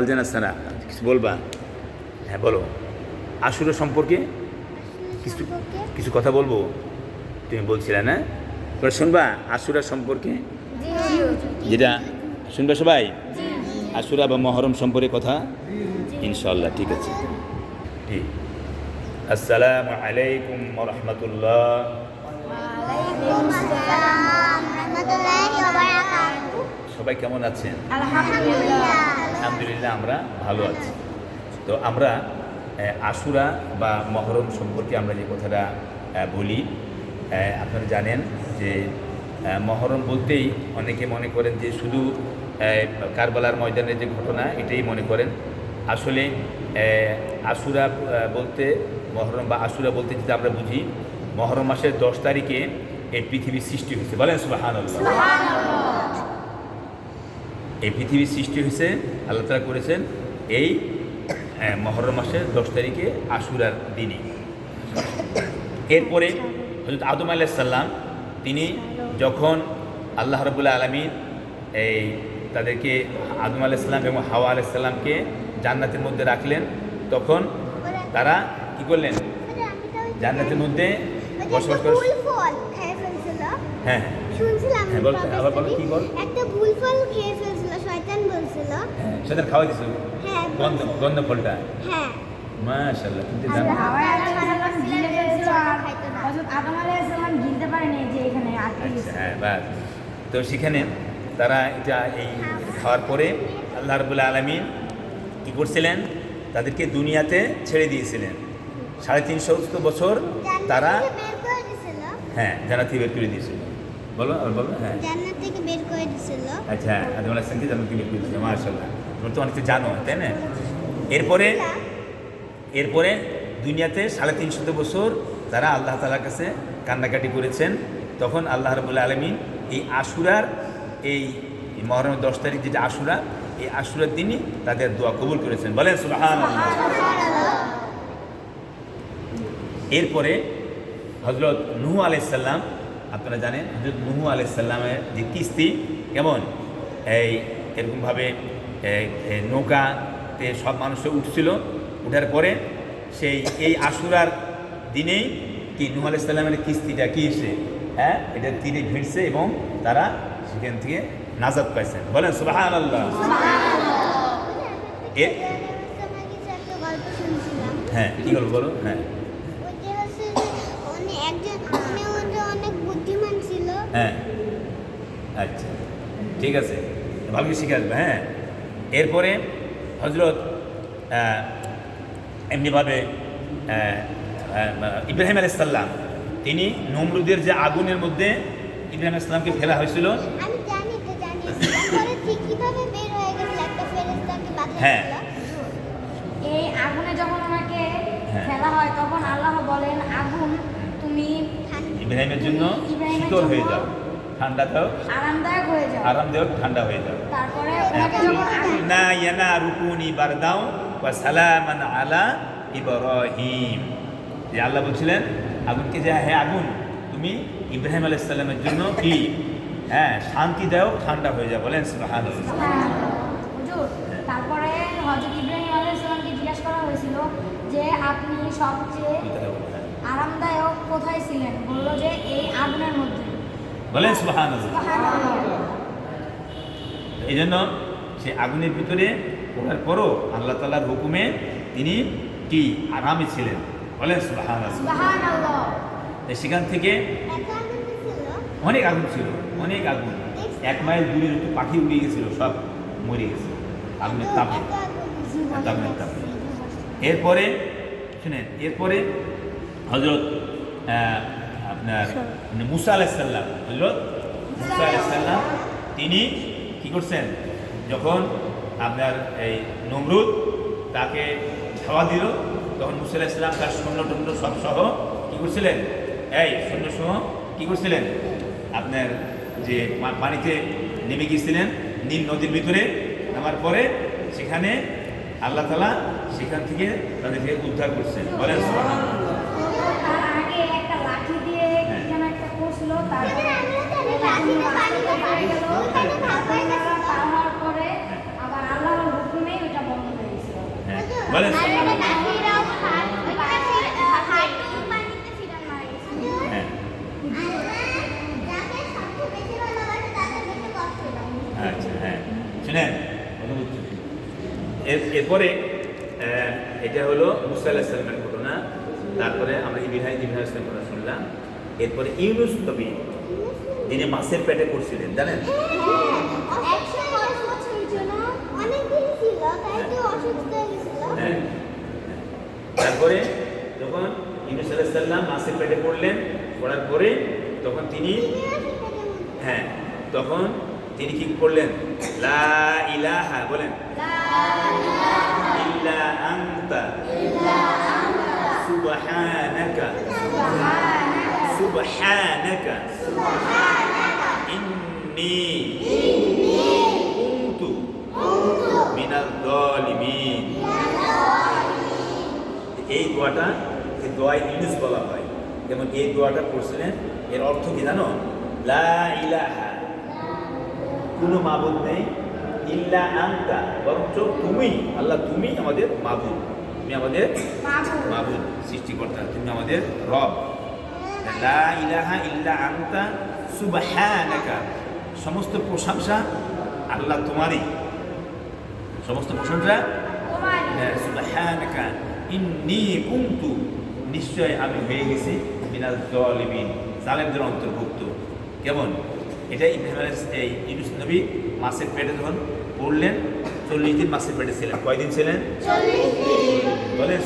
আলজানা সানা কিছু বলবা? হ্যাঁ বলো। আসুরা সম্পর্কে কিছু কিছু কথা বলব? তুমি বলছিলে না? তোমরা শুনবা আসুরা সম্পর্কে? যেটা শুনবে সবাই? আসুরা বা মহরম সম্পর্কে কথা? ইনশাল্লাহ ঠিক আছে। জি। আসসালামু আলাইকুম রহমতুল্লাহ। সবাই কেমন আছেন? আলহামদুলিল্লাহ। আমরা ভালো আছি। তো আমরা আশুরা বা মহরম সম্পর্কে আমরা যে কথাটা বলি আপনারা জানেন যে মহরম বলতেই অনেকে মনে করেন যে শুধু কারবালার ময়দানের যে ঘটনা এটাই মনে করেন। আসলে আশুরা বলতে মহরম বা আশুরা বলতে যেটা আমরা বুঝি মহরম মাসের দশ তারিখে এই পৃথিবীর সৃষ্টি হয়েছে। বলেন সুবাহান এই পৃথিবীর সৃষ্টি হয়েছে আল্লাহ তালা করেছেন এই মহরম মাসের দশ তারিখে আশুরার দিনই এরপরে হজরত আদম আলাইসাল্লাম তিনি যখন আল্লাহ রবুল্লা আলমী এই তাদেরকে আদম আলাইসাল্লাম এবং হাওয়া আলাইসাল্লামকে জান্নাতের মধ্যে রাখলেন তখন তারা কি করলেন? জান্নাতের মধ্যে বসবাস করে হ্যাঁ। হ্যাঁ, বল, আবার বলো, কি বল? একটা ভুল ফল খেয়ে ফেলছিল। শয়তান বলছিল হ্যাঁ সেটা খাওয়া দিছিল হ্যাঁ গন্ধ গন্ধ ফলটা? হ্যাঁ। মাশাল্লাহ তুমি তো জানো হাওয়াই আলাইহিসসালাম গিলে ফেলছিল আর হযরত আদম আলাইহিসসালাম গিলতে পারেনি যে এখানে আটকে আচ্ছা হ্যাঁ বাস। তো সেখানে তারা এটা এই খাওয়ার পরে আল্লাহ রবুল্লা আলমিন কী করছিলেন? তাদেরকে দুনিয়াতে ছেড়ে দিয়েছিলেন। সাড়ে তিনশো বছর তারা জান্নাত থেকে বের করে হ্যাঁ জানাতি বের করে দিয়েছিল। বলো আর বলো হ্যাঁ। আচ্ছা আদম আলাহিসামকে জানাতি বের করে দিয়েছিল মার্শাল্লাহ তোমরা তো অনেক জানো, তাই না? এরপরে এরপরে দুনিয়াতে সাড়ে তিনশত বছর তারা আল্লাহ তালার কাছে কান্নাকাটি করেছেন, তখন আল্লাহ রবুল্লা আলমিন এই আশুরার, এই মহরমের দশ তারিখ যেটা আশুরা, এই আশুরার দিনই তাদের দোয়া কবুল করেছেন। বলেন সুবাহান এরপরে হজরত নুহু আলাইসাল্লাম আপনারা জানেন হজরত নুহু আলাইসাল্লামের যে কিস্তি, কেমন? এই এরকমভাবে নৌকাতে সব মানুষ উঠছিল। উঠার পরে সেই এই আশুরার দিনেই কি নুহু আলাইসাল্লামের কিস্তিটা কি এসে হ্যাঁ এটা তীরে ভিড়ছে এবং তারা সেখান থেকে নাজাদ পাইছেন বলেন সুবাহ আল্লাহ হ্যাঁ কী বলো বলো? হ্যাঁ। হ্যাঁ। আচ্ছা ঠিক আছে। করে শিখে আসবে হ্যাঁ। এরপরে হজরত এমনিভাবে ইব্রাহিম আলাইসাল্লাম তিনি নমরুদের যে আগুনের মধ্যে ইব্রাহিম ইসলামকে ফেলা হয়েছিল। হয়ে হ্যাঁ। এই আগুনে যখন ওনাকে হ্যাঁ। ফেলা হয় তখন আল্লাহ বলেন আগুন তুমি ইব্রাহিমের জন্য শীতল হয়ে যাও। ঠান্ডা দাও। আরামদায়ক হয়ে যাও। আরামদায়ক ঠান্ডা হয়ে যাও। তারপরে হ্যাঁ। ওনাকে যখন না ইয়ানা রুকুনি বারদাও ওয়া সালামান আলা ইব্রাহিম। যে আল্লাহ বলছিলেন আগুনকে যে হ্যাঁ আগুন তুমি ইব্রাহিম আলাইহিস সালামের জন্য কি? হ্যাঁ শান্তিদায়ক ঠান্ডা হয়ে যায় বলেন সুবহানাল্লাহ। হ্যাঁ, তারপরে হযরত ইব্রাহিম আলাইহিসসালামকে জিজ্ঞাসা করা হয়েছিল যে আপনি সবচেয়ে আরামদায়ক কোথায় ছিলেন? বলল যে এই আগুনের মধ্যে। বলেন সুবহানাল্লাহ। এই জন্য সে আগুনের ভিতরে ওঠার পরও আল্লাহ তালার হুকুমে তিনি কি আরামে ছিলেন। বলেন সুবহানাল্লাহ। সেখান থেকে অনেক আগুন ছিল অনেক আগুন। এক মাইল দূরে একটু পাখি উড়ে গেছিল সব মরে গেছে। আগুনের তাপে। আগুনের তাপে। এরপরে শুনেন এরপরে হজরত আপনার মুসা আলাইসাল্লাম হজরত মুসা আলাইসাল্লাম তিনি কি করছেন? যখন আপনার এই নমরুদ তাকে খাওয়া দিল তখন মুসা আলাইসাল্লাম তার সৈন্য টন্য সব সহ কি করছিলেন? এই সৈন্য সহ কি করছিলেন? আপনার যে পানিতে নেমে গিয়েছিলেন নীল নদীর ভিতরে নামার পরে সেখানে আল্লাহ তালা সেখান থেকে তাদেরকে উদ্ধার করছেন। বলেন সুবহানাল্লাহ। তার আগে একটা লাঠি দিয়ে কি যেন একটা করছিল তারপরে আমরা জানি লাঠিতে পানিতে পড়ে গেল। ওখানে ভাগ হয়ে গেছে। পার হওয়ার পরে আবার আল্লাহর হুকুমে ওটা বলেন আর সুবহানাল্লাহ। এটা ফিরাও হাত ওইটা হাঁটু পানিতে ফিরান মারা গেছে হ্যাঁ যাকে সবচেয়ে বেশি ভালোবাসে তাদের বেশি কষ্ট আচ্ছা হ্যাঁ। শুনেন এর এরপরে এটা হলো মুসা আলাহ সাল্লামের ঘটনা। তারপরে আমরা ইবিহাই ইবিহাই ইসলামের কথা শুনলাম। এরপরে ইউনুস নবী যিনি মাছের পেটে করছিলেন জানেন? অসুস্থ হয়ে হ্যাঁ তারপরে যখন ইউনুস আলাহ সাল্লাম মাছের পেটে পড়লেন পড়ার পরে তখন তিনি হ্যাঁ তখন তিনি কি করলেন লা ইলাহা বলেন। ইল্লা আনতা। সুবহানাকা। সুবহানাকা। ইন্নী কুনতু মিনাল যালিমিন এই দোয়াটা এই দোয়ায় ইউনুস বলা হয়। যেমন এই দোয়াটা পড়ছিলেন এর অর্থ কি জানো? লা ইলাহা। কোনো মাবুদ নেই ইল্লা আনতা। বরঞ্চ তুমি আল্লাহ তুমি আমাদের মাবুদ। তুমি আমাদের মাবুদ। সৃষ্টিকর্তা। তুমি আমাদের রব। লা ইলাহা ইল্লা আনতা সুবহানাকা। সমস্ত প্রশংসা আল্লাহ তোমারই। সমস্ত প্রশংসা হ্যাঁ, সুবহানাকা। ইন্নী কুনতু নিশ্চয় আমি হয়ে গেছি মিনাল জালিমিন জালেমদের অন্তর্ভুক্ত। কেমন? এটা ইব্রাহিম এই ইউনুস নবী মাছের পেটে যখন পড়লেন চল্লিশ দিন মাসের পেটে ছিলেন। কয়দিন ছিলেন?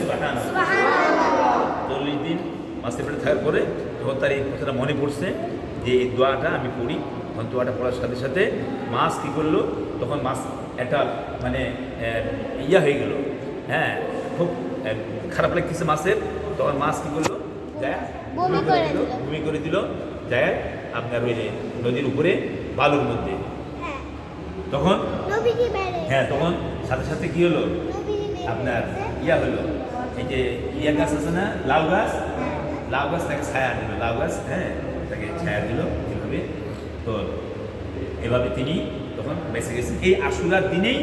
সুবহানাল্লাহ। চল্লিশ দিন মাসের পেটে থাকার পরে যখন তার এই কথাটা মনে পড়ছে যে এই দোয়াটা আমি পড়ি তখন দোয়াটা পড়ার সাথে সাথে মাছ কী করল? তখন মাছ একটা মানে ইয়া হয়ে গেল। হ্যাঁ খারাপ লাগতেছে মাছের তখন মাছ কী করল? দিল। ভূমি করে দিল। যায় আপনার ওই নদীর উপরে বালুর মধ্যে। হ্যাঁ। তখন? হ্যাঁ তখন সাথে সাথে কী হলো? আপনার ইয়া হলো। এই যে ইয়া গাছ আছে না? লাউ গাছ? লাউ গাছ তাকে ছায়া দিল। লাউ গাছ হ্যাঁ তাকে ছায়া দিল এভাবে। তো এভাবে তিনি তখন বেঁচে গেছেন এই আশুরার দিনেই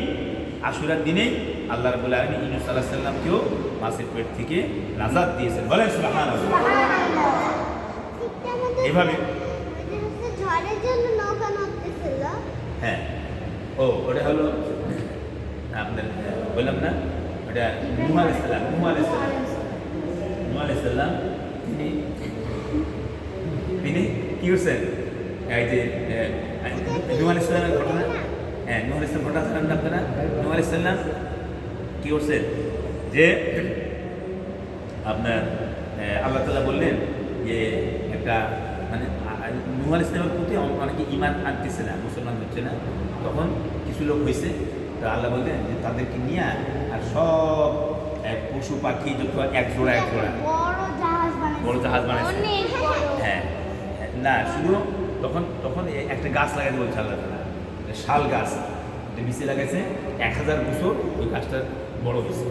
আশুরার দিনেই আল্লাহ রাবুল আলমী ইনুস আল্লাহ সাল্লামকেও মাছের পেট থেকে নাজাদ দিয়েছেন। বলেন মতো এভাবে। হ্যাঁ। ও ওটা হলো আপনার বললাম না ওটা নুমা আলাইসাল্লাম নুমা আলাইসাল্লাম নুমা আলাইসাল্লাম তিনি তিনি কি করছেন? এই যে নুমা আলাইসাল্লামের ঘটনা হ্যাঁ নুমা আলাইসাল্লাম ঘটনা জানেন না আপনারা নুমা আলাইসাল্লাম কি করছেন যে আপনার আল্লাহ তালা বললেন যে একটা মানে নুয়াল ইসলামের প্রতি অনেকে ইমান আনতেছে না মুসলমান হচ্ছে না। তখন কিছু লোক হয়েছে তো আল্লাহ বললেন যে তাদেরকে নিয়ে আর সব পশু পাখি যত এক জোড়া এক জোড়া। বড় জাহাজ বানাইছে। বড় হ্যাঁ না শুধু তখন তখন একটা গাছ লাগাইতে বলছে আল্লাহ তালা শাল গাছ। বিচে লাগাইছে, এক হাজার বছর ওই গাছটা বড় হয়েছে।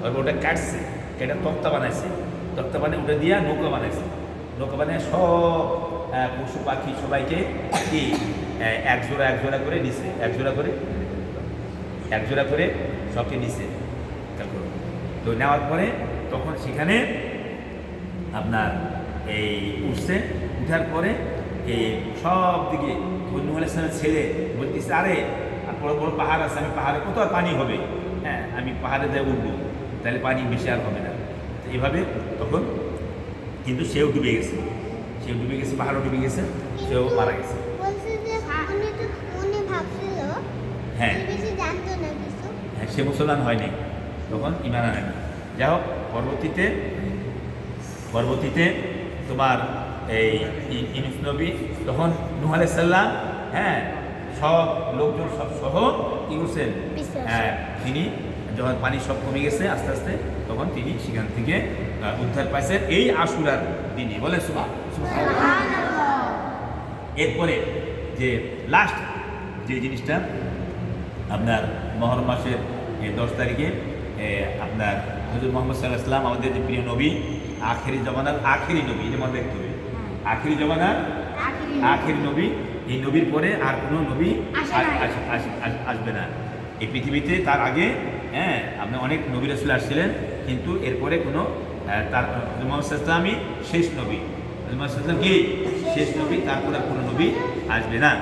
তারপর ওটা কাটছে, কেটে তক্তা বানাইছে। তক্তা বানিয়ে ওটা দিয়ে নৌকা বানাইছে। নৌকা বানিয়ে সব পশু পাখি সবাইকে কি এক জোড়া এক জোড়া করে নিছে এক জোড়া করে এক জোড়া করে সবকে নিছে। তারপর তো নেওয়ার পরে তখন সেখানে আপনার এই উঠছে, উঠার পরে এই সব দিকে নুয়াল ইসলামের ছেলে বলতেছে আরে আর বড় বড় পাহাড় আছে আমি পাহাড়ে কত আর পানি হবে? হ্যাঁ আমি পাহাড়ে যাই উঠবো তাহলে পানি বেশি আর হবে না। তো এইভাবে তখন কিন্তু সেও ডুবে গেছে। সেও ডুবে গেছে পাহাড়ও ডুবে গেছে সেও মারা গেছে। হ্যাঁ। হ্যাঁ সে মুসলমান হয়নি তখন ইমান আনেনি যাই হোক পরবর্তীতে পরবর্তীতে তোমার এই ই- ইনুস নবী তখন নুহ আলাইহিস সাল্লাম হ্যাঁ সব লোকজন সব সহ আসে। হ্যাঁ তিনি যখন পানি সব কমে গেছে আস্তে আস্তে তখন তিনি সেখান থেকে উদ্ধার পাইছেন এই আশুরার দিনই বলে সুমা এরপরে যে লাস্ট যে জিনিসটা আপনার মহর মাসের দশ তারিখে আপনার হজরত মোহাম্মদ সাল্লাহ ইসলাম আমাদের যে প্রিয় নবী আখেরি জমানার আখেরি নবী এটা মনে রাখতে হবে। আখেরি জমানার আখেরি নবী এই নবীর পরে আর কোনো নবী আসবে না। এই পৃথিবীতে তার আগে হ্যাঁ আপনি অনেক নবী রসুল আসছিলেন কিন্তু এরপরে কোনো তার মোহাম্মদ ইসলামই শেষ নবী মোহাম্মদ ইসলাম কি? শেষ নবী তারপরে কোনো নবী আসবে না।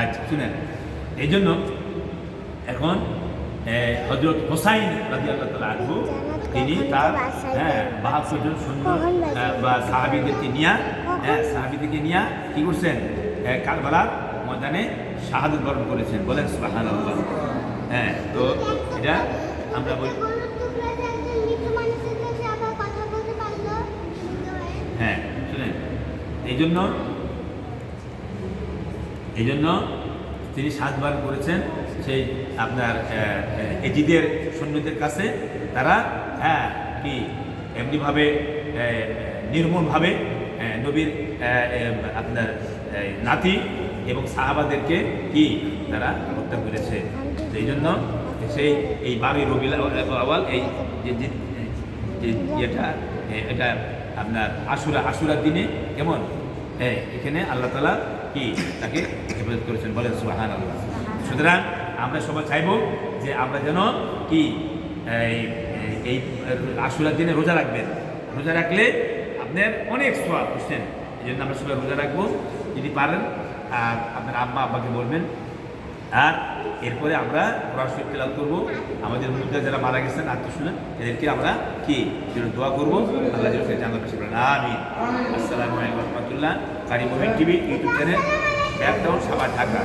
আচ্ছা শুনেন। এই জন্য এখন হজরত হোসাইন রাজি আল্লাহ তালা আনহু, তিনি তার হ্যাঁ বাহাত্তর জন সৈন্য বা সাহাবিদেরকে নিয়ে হ্যাঁ সাহাবিদেরকে নিয়ে কি করছেন? কারবালার ময়দানে শাহাদত বরণ করেছেন। বলেন হ্যাঁ তো এটা আমরা বলি হয় হ্যাঁ শুনেন। এই জন্য এই জন্য তিনি সাতবার করেছেন সেই আপনার এজিদের সৈন্যদের কাছে। তারা হ্যাঁ কি এমনিভাবে আহ, নির্মমভাবে নবীর আপনার নাতি এবং সাহাবাদেরকে কি তারা হত্যা করেছে। সেই জন্য সেই এই বারোই রবিল আওয়াল এই যে ইয়েটা এটা আপনার আশুরা আশুরার দিনে কেমন? হ্যাঁ এখানে আল্লাহ তালা কি তাকে হেফাজত করেছেন বলেন সুহান আল্লাহ সুতরাং আমরা সবাই চাইব যে আমরা যেন কি, এই আশুরার দিনে রোজা রাখবেন। রোজা রাখলে আপনার অনেক সোয়াব বুঝছেন? এই জন্য আমরা সবাই রোজা রাখব, যদি পারেন। আর আপনার আম্মা আব্বাকে বলবেন। আর এরপরে আমরা কোরআন শরীফ তেলাওয়াত করব। আমাদের মধ্যে যারা মারা গেছেন আত্মীয় এদেরকে আমরা কি যেন দোয়া করব? আল্লাহ জানতে আমি আসসালামু আলাইকুম রহমতুল্লাহ। Qari Mohin TV YouTube channel. Back down সাবার ঢাকা।